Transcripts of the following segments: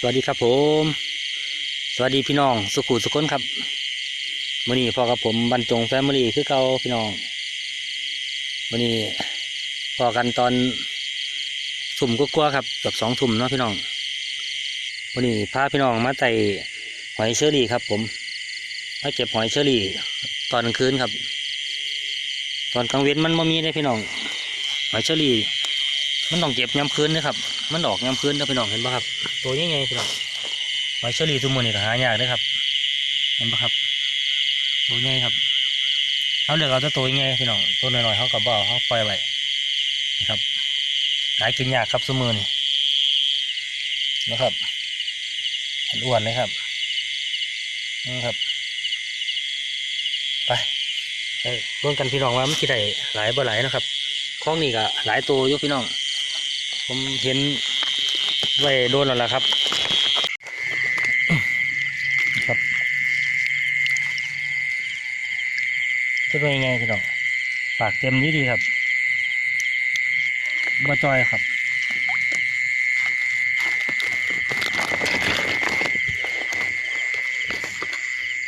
สวัสดีครับผม สวัสดีพี่น้องสุขุสุขนครับวันนี้พ่อกับผมบรรจงแฟมิลี่คือเก่าพี่น้องวันนี้พอกันตอนทุ่มกว่าๆครับเกับสองทุ่มเนาะพี่น้องวันนี้พาพี่น้องมาไต่หอยเชอรี่ครับ ผมมาเก็บหอยเชอรี่ตอนกลางคืนครับ ตอนกลางเว้นมันไม่มีได้พี่น้องหอยเชอรี่มันต้องเก็บย้ำคืนนะครับ มันออกย้ำคืนนะพี่น้องเห็นปะครับ ตัวใหญ่ๆพี่น้องหอยเชอรี่ทุกมือนี่ก็หายากเลยครับ เห็นปะครับ ตัวใหญ่ครับเขาเลือกเอาแต่ตัวใหญ่พี่น้องตัวน้อยๆเขากับบ่อาเขาปล่อยไว้นะครับหากินยากครับสมือนี่นะครับอ้วนเลยครับนี่ครับ ไปเบิ่งกันพี่น้องว่ามันกี่ได้หลายบ่หลายนะครับของนี่ก็หลายตัวอยู่พี่น้อง ผมเห็น ไว้โดนแล้วล่ะครับ ครับจะเป็นยังไงพี่น้องปากเต็มดีดีครับบ่จอยครับ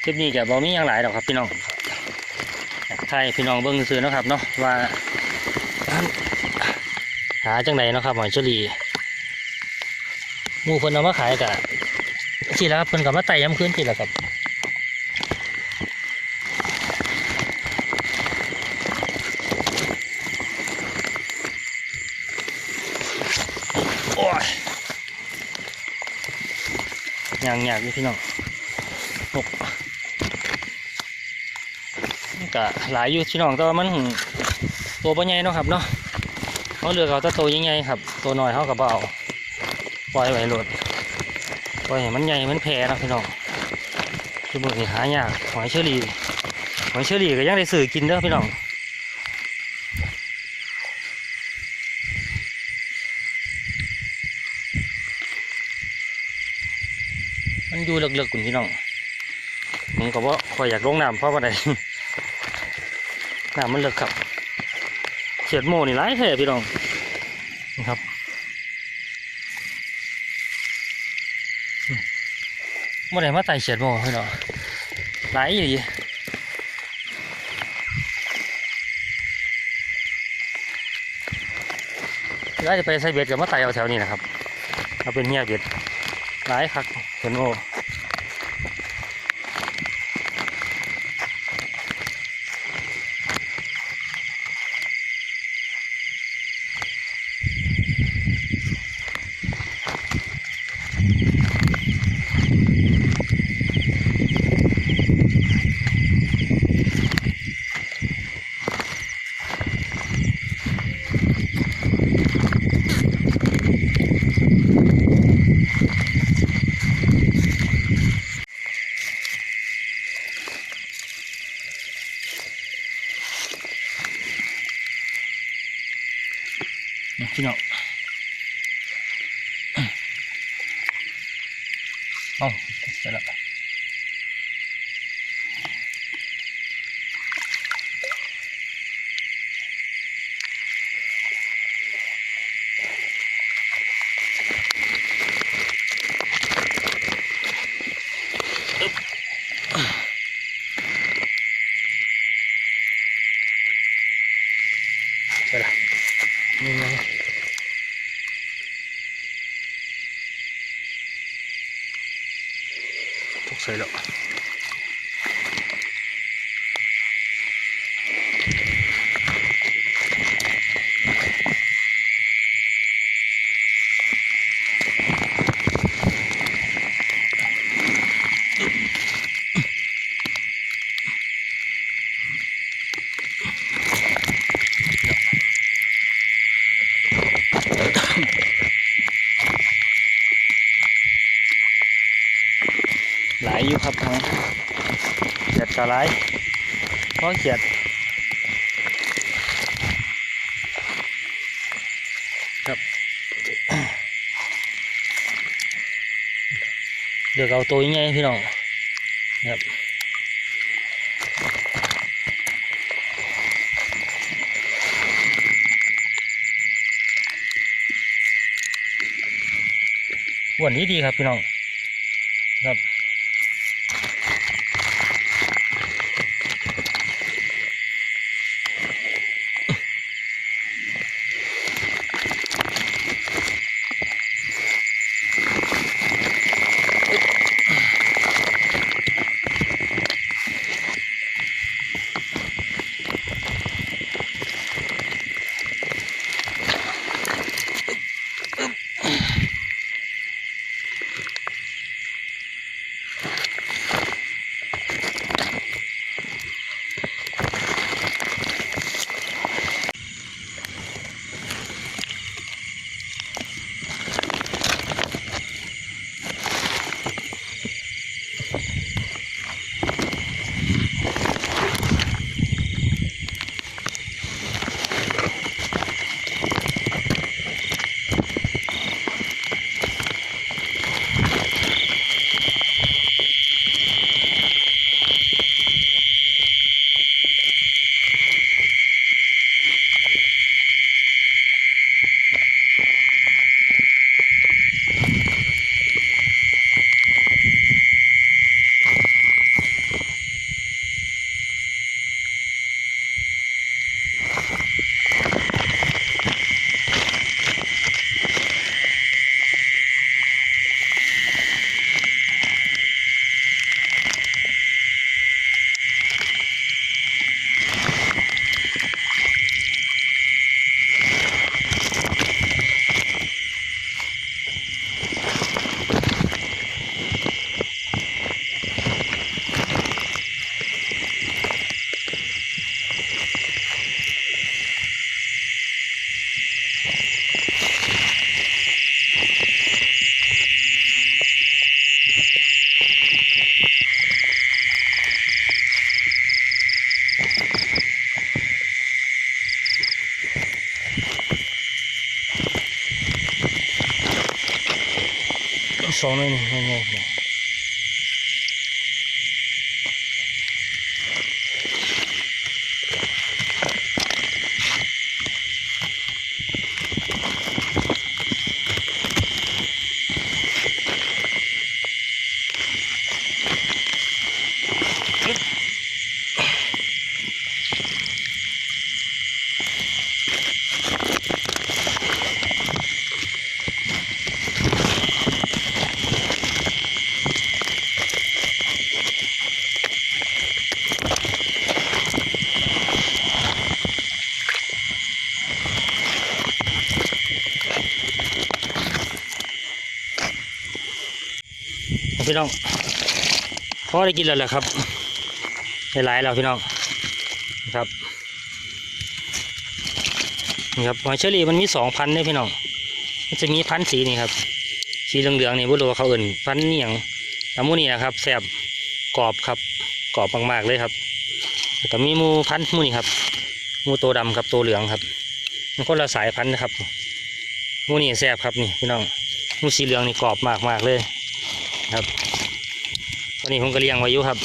คลิปนี้จะบอมีอย่างหลายดอกครับพี่น้องไทยพี่น้องเบิ้งซื้อนะครับเนาะว่าหาจังไหนนะครับหอยเชอรี่ มูเพิ่นเอามาขายกะสิแล้วครับเพิ่นกับมาไต่ย้ำคืนสิแล้วครับโอ้ยยางยากอยู่พี่น้องหกกะหลายอยู่พี่น้องแต่ว่ามันตัวบ่ใหญ่เนาะครับเนาะเขาเลือกเอาต่ตัวใหญ่ๆครับ ตัวน้อยเขากับเบา ปล่อยไว้โหลดปล่อยให้มันใหญ่มันแพร่นะพี่น้องคือมือนี่หายากหอยเชอรี่หอยเชอรี่ก็ยังได้สื่อกินเด้อพี่น้องมันอยู่เลึกๆคุณพี่น้องผมก็ว่าคอยอยากลงน้ำเพราะว่าใดน้ำมันเลึกครับเขียดโมนี่ร้ายแท้พี่น้องนะครับ เมื่อไหร่มาไต่เฉียดโมพี่น้องร้ายอยู่ดีแล้วจะไปใส่เบ็ดกับมาไต่เอาแถวนี้นะครับ เอาเป็นเฮียเบ็ดหลายคักเขียดโม พี่น้องเอาเสร็จแล้วเสร็จแล้วนี่ไง ตกใส่แล้วหลายอยู่ ครับทั้งเขียดกระไรเพราะเขียดครับเดี๋ยวเอาตัวยังไงพี่น้องครับอ้วนดีดีครับพี่น้องครับ สองหน่อี่น้องพอได้กินแล้วแหละครับไหลายแล้วพี่น้องครับนี่ครับหอยเชอรี่มันมีสองพันเนี่ยพี่น้องมันจะมีพันธ์สีนี่ครับสีเหลืองๆนี่บุรุษเขาเอื่นพันธุ์เนียงตามูนี่นะครับแซบกรอบครับกรอบมากๆเลยครับแต่มีหมูพันธ์หมูนี่ครับหมูตัวดำครับตัวเหลืองครับมันคนละสายพันธุ์นะครับหมูนี่แซบครับนี่พี่น้องหมูสีเหลืองนี่กรอบมากๆเลย ครับตอนนี้ผมก็เลี้ยงไว้อยู่ครับ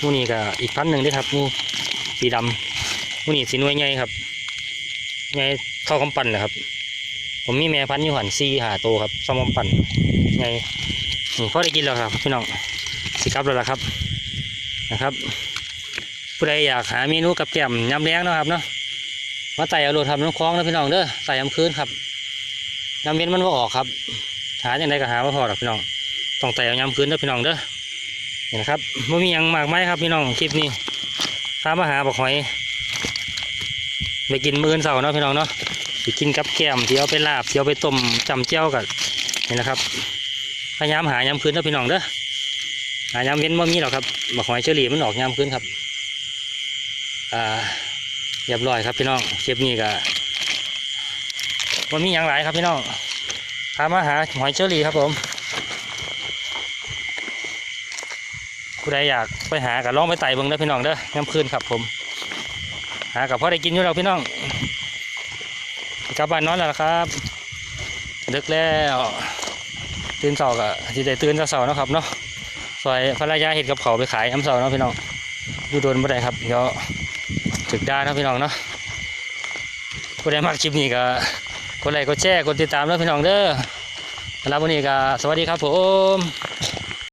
มูนี่ก็อีกพันหนึ่งด้อครับมูสีดำมูนี่สีนวลใหญ่ครับใหญ่เท่ากำปั้นนะครับ ผมมีแม่พันธุ์อยู่หันซีหาโตครับซ้อมกำปั้นใหญ่นี่พอได้กินแล้วครับพี่น้องสิกลับแล้วล่ะครับนะครับผู้ใดอยากหาเมนูกับแกมยำแรงนะครับเนาะมาไต่เอาโรทำน้ำคล้องนะพี่น้องเด้อใส่ยำคืนครับยำเย็นมันก็ออกครับ หาอย่างไรก็หาว่าพอหรอกพี่น้องต้องแต่เอายำคืนเด้อพี่น้องเด้อนี่นะครับไม่มีหยังมากไหมครับพี่น้องคลิปนี้ข้ามาหาบอกหอยไปกินมื้อนเสาร์เนาะพี่น้องเนาะไปกินกับแกล้มที่เอาไปลาบที่เอาไปต้มจำเจียวกันนี่นะครับพยายามหายำคืนเด้อพี่น้องเด้อหายำเว้นว่ามีหรอกครับบอกหอยเฉลี่ยมันออกยำคืนครับอ่าเรียบร้อยครับพี่น้องคลิปนี้ก็ว่ามีหยังหลายครับพี่น้อง พามาหาหอยเชอรี่ครับผมผู้ใดอยากไปหากับลองไปไต่เบิ่งเด้อพี่น้องเด้อย้ำคืนครับผม หากับพ่อได้กินอยู่แล้วพี่น้องกลับบ้านนอนแล้วครับดึกแล้วตื่นเสาร์ก็ที่ได้ตื่นเสาร์เนาะครับเนาะซอยภรรยาเห็ดกับเขาไปขายน้ำเสาร์เนาะพี่น้องอยู่โดนบ่ได้ครับเดี๋ยวถึกได้นะพี่น้องเนาะผู้ใดมักคลิปนี้ก็ กดไลค์กดแชร์กดติดตามแล้วพี่น้องเด้อสำหรับวันนี้ก็สวัสดีครับผม